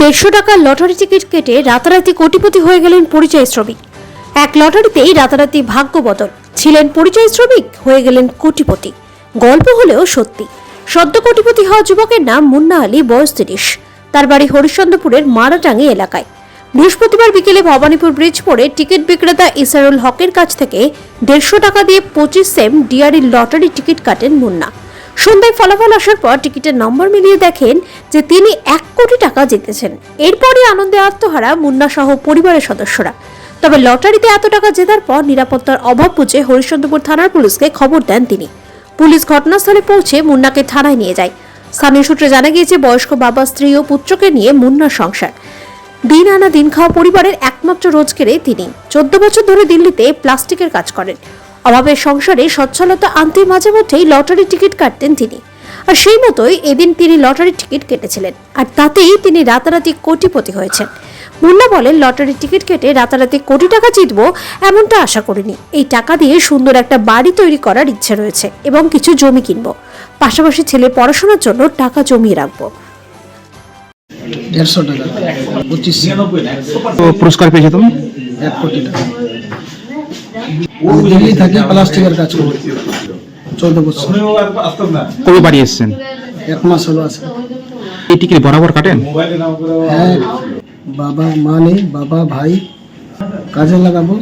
দেড়শো টাকার lottery ticket কেটে রাতারাতি কোটিপতি হয়ে গেলেন পরিচয় শ্রমিক। এক লটারিতেই রাতারাতি ভাগ্য বদল। ছিলেন পরিচয় শ্রমিক, হয়ে গেলেন কোটিপতি। গল্প হলেও সত্যি। সদ্য কোটিপতি হওয়া যুবকের নাম মুন্না আলী, বয়স তিরিশ। তার বাড়ি হরিশ্চন্দ্রপুরের মারাটাঙ্গি এলাকায়। বৃহস্পতিবার বিকেলে ভবানীপুর ব্রিজ পড়ে টিকিট বিক্রেতা ইসারুল হকের কাছ থেকে দেড়শো টাকা দিয়ে পঁচিশ সেম ডিআরই লটারি টিকিট কাটেন মুন্না। সন্ধ্যায় ফলাফল আসার পর টিকিটের নম্বর মিলিয়ে দেখেন যে তিনি এক কোটি টাকা জিতেছেন। এরপরই আনন্দে আত্মহারা মুন্না সহ পরিবারের সদস্যরা। তবে লটারিতে এত টাকা জেতার পর নিরাপত্তার অভাব বুঝে হরিশ্চন্দ্রপুর থানার পুলিশকে খবর দেন তিনি। পুলিশ ঘটনাস্থলে পৌঁছে মুন্নাকে থানায় নিয়ে যায়। স্থানীয় সূত্রে জানা গিয়েছে, বয়স্ক বাবা, স্ত্রী ও পুত্রকে নিয়ে মুন্নার সংসার। দিন আনা দিন খাওয়া পরিবারের একমাত্র রোজগারে তিনি। চোদ্দ বছর ধরে দিল্লিতে প্লাস্টিকের কাজ করেন। অভাবের সংসারে সচ্ছলতা আনতে মাঝে মধ্যেই লটারি টিকিট কাটতেন তিনি। আর সেই মতোই এদিন তিনি লটারি টিকিট কেটেছিলেন। আর তাতেই তিনি রাতারাতি কোটিপতি হয়েছেন। মুন্না বলেন লটারি টিকিট কেটে রাতারাতি কোটি টাকা জিতবো এমনটা আশা করিনি। এই টাকা দিয়ে সুন্দর একটা বাড়ি তৈরি করার ইচ্ছে রয়েছে এবং কিছু জমি কিনবো। পাশাপাশি ছেলে পড়াশোনার জন্য টাকা জমিয়ে রাখব। দেড়শো টাকা পঁচিশ। পুরস্কার পেয়েছ তুমি? এক কোটি টাকা। দিল্লি থেকে প্লাস্টিকের কাজ করি। চৌদ্দ বছর। কবে বাড়ি এসেছেন? এক মাস হলো আছে। বরাবর কাটেন? হ্যাঁ বাবা মা নেই বাবা ভাই। কাজে লাগাবো।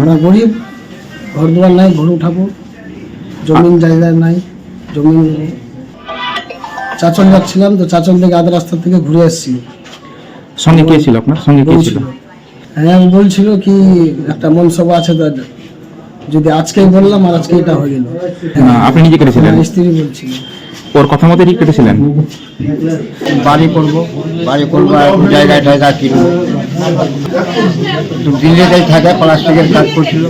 আমরা গরিব ঘর দুয়ার নাই ঘর উঠাবো। জমিন জায়গা নাই জমিন। চাচল যাচ্ছিলাম তো চাচল থেকে আধ রাস্তা থেকে ঘুরে এসেছি। সঙ্গে কে ছিল আপনার? সঙ্গে কে ছিল। হ্যাঁ বলছিল কি একটা মনসভা আছে তো যদি আজকেই বললাম আর আজকে এটা হয়ে গেল। না আপনি নিজে কেটেছিলেন। আমার স্ত্রী বলছিল। ওর কথা মতো ঠিক কেটেছিলেন? বাড়ি করব বাড়ি করব জায়গায় টায়গা কিনবো। তো দিল্লিতেই থাকে প্লাস্টিকের কাজ করছিল।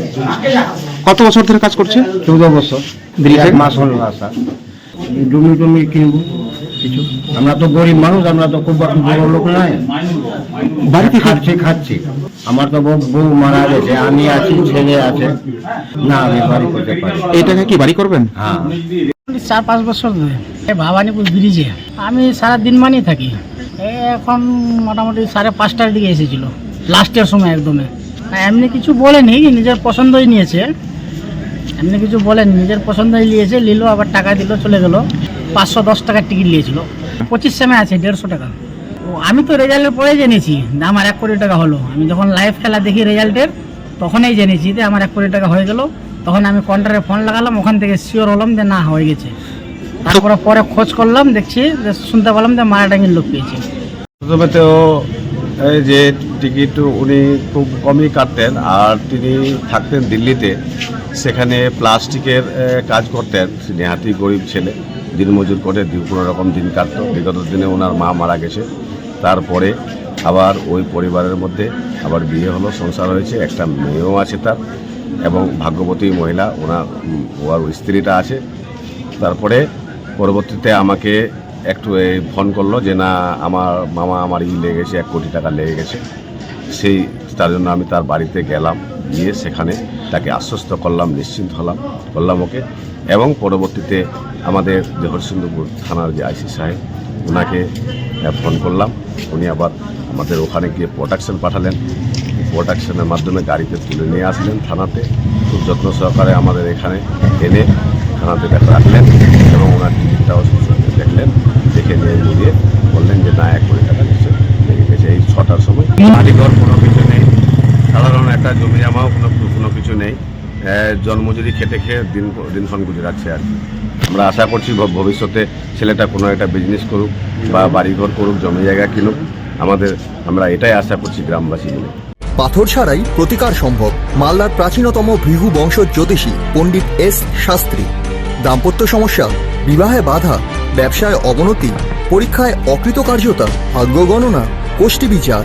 কত বছর ধরে কাজ করছে? চৌদ্দ বছর। দিল্লি এক মাস হলো আসা। জমি টমি কিনবো। কিছু? আমরা তো গরিব মানুষ আমরা তো খুব বড় লোক নাই বাড়িতে খাচ্ছি? খাচ্ছি আমার তো বউ মারা গেছে আমি আছি ছেলে আছে। না আমি বাড়ি করতে পারি এই টাকা কি বাড়ি করবেন? হ্যাঁ। চার পাঁচ বছর ধরে ভবানীপুর ব্রিজে। আমি সারা দিন মানেই থাকি। এখন মোটামুটি সাড়ে পাঁচটার দিকে এসেছিল লাস্টের সময় একদমে। এমনি কিছু বলেনি নিজের পছন্দই নিয়েছে। এমনি কিছু বলেনি নিজের পছন্দই নিয়েছে নিল আবার টাকা দিল চলে গেল। পাঁচশো দশ টাকার টিকিট নিয়েছিল। পঁচিশ সেমে আছে দেড়শো টাকা। ও, আমি তো রেজাল্টের পরে জেনেছি যে আমার এক কোটি টাকা হলো। আমি যখন লাইভ খেলা দেখি রেজাল্টের তখনই জেনেছি যে আমার এক কোটি টাকা হয়ে গেল। তখন আমি কন্ট্রাক্টে ফোন লাগালাম ওখান থেকে শিওর হলাম যে না হয়ে গেছে। তারপরে পরে খোঁজ করলাম দেখছি যে শুনতে পেলাম যে মারাটাঙ্গির লোক পেয়েছে। প্রথমে তো যে টিকিট উনি খুব কমই কাটতেন আর তিনি থাকতেন দিল্লিতে। সেখানে প্লাস্টিকের কাজ করতেন। নেহাতি গরিব ছেলে। দিনমজুর করে কোনো রকম দিন কাটতো। বিগত দিনে ওনার মা মারা গেছে। তারপরে আবার ওই পরিবারের মধ্যে আবার বিয়ে হলো, সংসার হয়েছে। একটা মেয়েও আছে তার এবং ভাগ্যবতী মহিলা ওনার ওর স্ত্রীটা আছে। তারপরে পরবর্তীতে আমাকে একটু এই ফোন করল যে, না, আমার মামা আমার ই লেগে গেছে এক কোটি টাকা লেগে গেছে। সেই, তার জন্য আমি তার বাড়িতে গেলাম। গিয়ে সেখানে তাকে আশ্বস্ত করলাম, নিশ্চিন্ত হলাম করলাম ওকে। এবং পরবর্তীতে আমাদের যে হরিশ্চন্দ্রপুর থানার যে আইসি সাহেব ওনাকে ফোন করলাম। উনি আবার আমাদের ওখানে গিয়ে প্রোটেকশন পাঠালেন। প্রোটেকশনের মাধ্যমে গাড়িতে তুলে নিয়ে আসলেন থানাতে। খুব যত্ন সহকারে আমাদের এখানে এনে থানাতে দেখা রাখলেন এবং ওনার টিকিটটাও দেখলেন। দেখে নিয়ে নিয়ে বললেন যে, না, এক কোটি টাকা নিশ্চয় এই ছটার সময় বাড়িঘর কোনো কিছু সাধারণ একটা জমি জামাও কোনো কোনো কিছু নেই। জন্মজুরি খেটে খেয়ে দিন দিনক্ষণ গুজরাচ্ছে আর কি। আমরা আশা করছি ভবিষ্যতে ছেলেটা কোনো একটা বিজনেস করুক বা বাড়িঘর করুক, জমি জায়গা কিনুক। আমাদের আমরা এটাই আশা করছি গ্রামবাসী মিলে। পাথর ছাড়াই প্রতিকার সম্ভব। মালদার প্রাচীনতম ভৃহু বংশ জ্যোতিষী পণ্ডিত এস শাস্ত্রী। দাম্পত্য সমস্যা, বিবাহে বাধা, ব্যবসায় অবনতি, পরীক্ষায় অকৃতকার্যতা, ভাগ্য গণনা গোষ্ঠী বিচার।